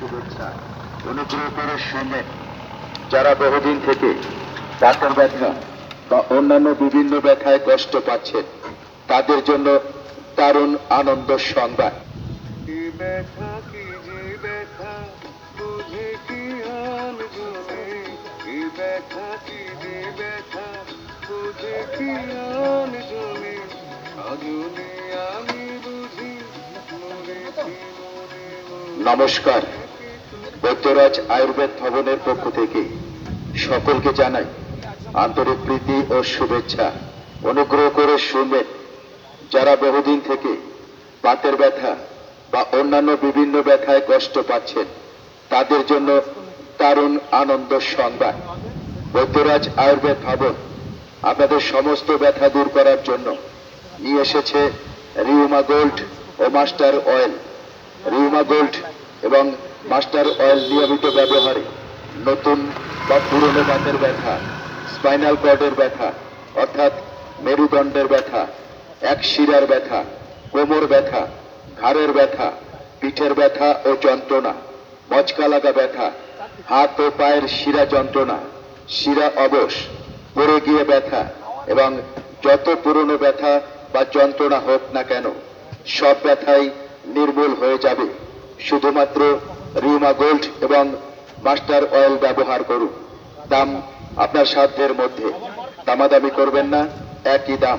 শুভেচ্ছা। অনুগ্রহ করে শুনবেন যারা বহুদিন থেকে দাঁতের ব্যথা বা অন্যান্য বিভিন্ন ব্যথায় কষ্ট পাচ্ছেন তাদের জন্য দারুণ আনন্দ সংবাদ। নমস্কার। বৈদ্যরাজ আয়ুর্বেদ ভবনের পক্ষ থেকে সকলকে জানাই আন্তরিক প্রীতি ও শুভেচ্ছা। অনুগ্রহ করে শুনবেন, যারা বহুদিন থেকে বাতের ব্যথা বা অন্যান্য বিভিন্ন ব্যথায় কষ্ট পাচ্ছেন, তাদের জন্য দারুণ আনন্দ সংবাদ। বৈদ্যরাজ আয়ুর্বেদ ভবন আপনাদের সমস্ত ব্যথা দূর করার জন্য নিয়ে এসেছে রিউমা গোল্ড ও মাস্টার অয়েল। রিউমা গোল্ড এবং মাস্টার অয়েল নিয়মিত ব্যবহারে নতুন বা পুরনো বাতের ব্যথা, স্পাইনাল কর্ডের ব্যথা, অর্থাৎ মেরুদণ্ডের ব্যথা, এক শিরার ব্যথা, কোমর ব্যথা, ঘাড়ের ব্যথা, পিঠের ব্যথা ও যন্ত্রণা, মচকা লাগা ব্যথা, হাত ও পায়ের শিরা যন্ত্রণা, শিরা অবশ, পড়ে গিয়ে ব্যথা এবং যত পুরনো ব্যথা বা যন্ত্রণা হোক না কেন, সব ব্যথাই নির্মূল হয়ে যাবে। শুধুমাত্র রিউমা গোল্ড এবং মাস্টার অয়েল ব্যবহার করুন। দাম আপনার সাধ্যের মধ্যে। দামাদামি করবেন না, একই দাম।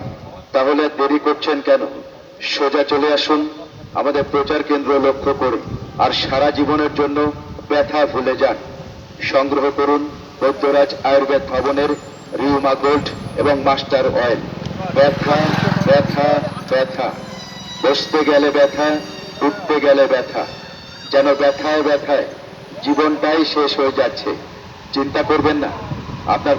তাহলে দেরি করছেন কেন? সোজা চলে আসুন, আমাদের প্রচার কেন্দ্র লক্ষ্য করে। আর সারা জীবনের জন্য ব্যথা ভুলে যান। সংগ্রহ করুন বৈদ্যরাজ আয়ুর্বেদ ভবনের রিউমা গোল্ড এবং মাস্টার অয়েল। ব্যথা ব্যথা ব্যথা। বসতে গেলে ব্যথা, উঠতে গেলে ব্যথা। যেন ব্যথায় ব্যথায় জীবনটাই শেষ হয়ে যাচ্ছে। চিন্তা করবেন না। আপনার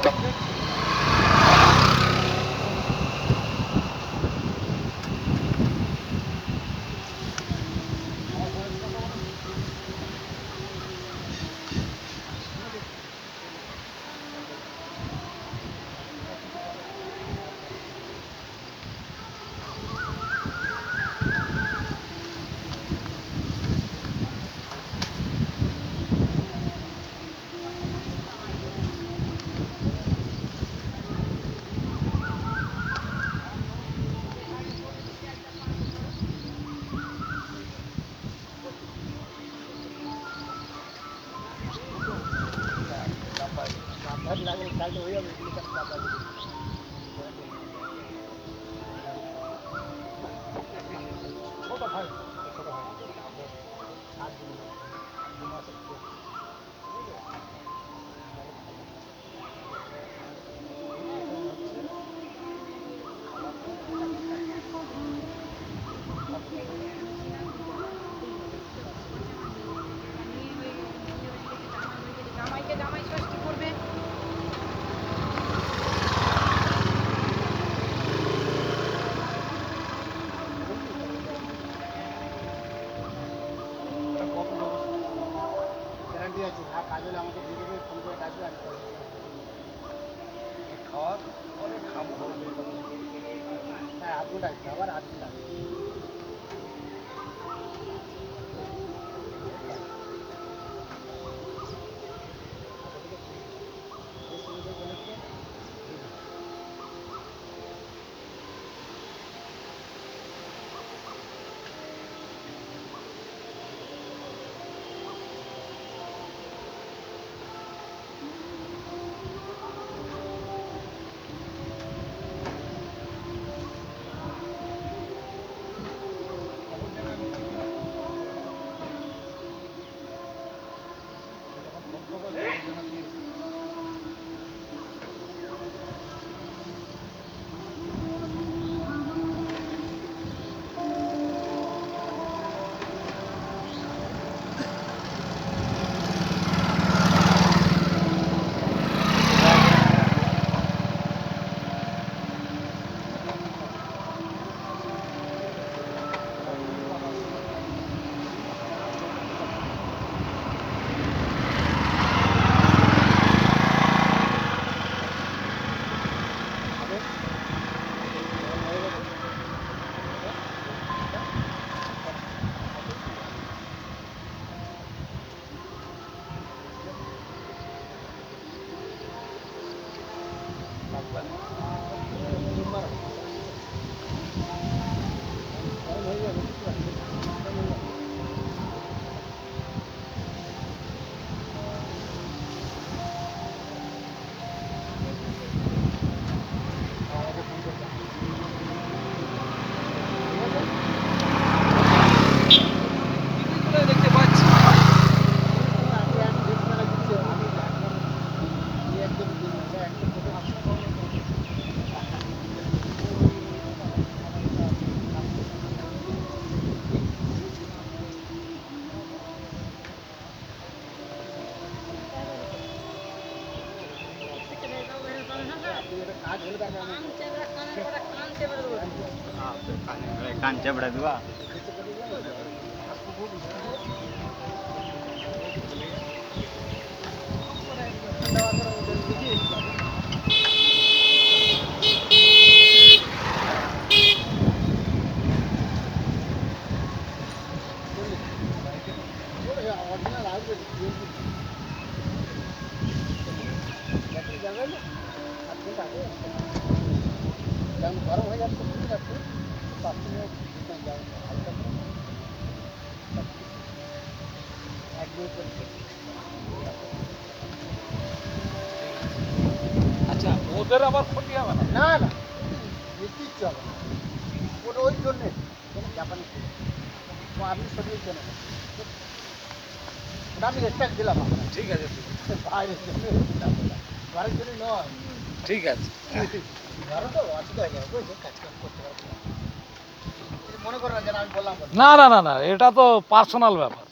জামাইকে জামাই ষষ্ঠী আছে আবার আধ কান চাপড়া দেওয়া অরিজিনাল আসবে যেমন গরম হয়ে যাচ্ছে হালকা করে আচ্ছা ওদের আবার ক্ষতি হবে না? না না ইচ্ছে হবে না। ওটা ওই জন্যে কোনো জাপানি আপনি সরিয়ে কেন ওটা আমি রেসপেক্ট দিলাম ঠিক আছে দিলাম ঘরের জন্য নয়। ঠিক আছে। না। মনে না যেন আমি বললাম না না না না এটা তো পার্সোনাল ব্যাপার।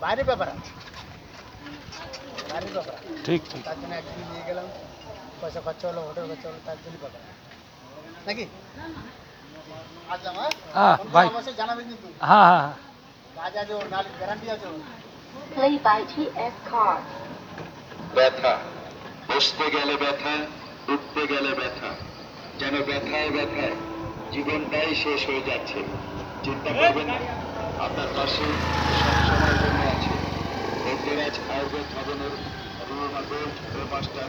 বাইরে ব্যাপার আছে। বাইরের ব্যাপার। ঠিক ঠিক। তার জন্য একদিন নিয়ে গেলাম পয়সা খরচা হলো হোটেল খরচা হলো তার জন্য ব্যাপার। নাকি? ভাই। হ্যাঁ হ্যাঁ হ্যাঁ. ব্যথা বসতে গেলে ব্যথা উঠতে গেলে ব্যথা। যেন ব্যথায় ব্যথায় জীবনটাই শেষ হয়ে যাচ্ছে। চিন্তা করবেন না আপনার পাশে সবসময়ের জন্য আছে। বৈদ্যরাজ আয়ুর্বেদ ভবনের রুমা গোল্ড ও মাস্টার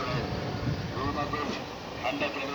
রুমা গোল্ড ঠান্ডা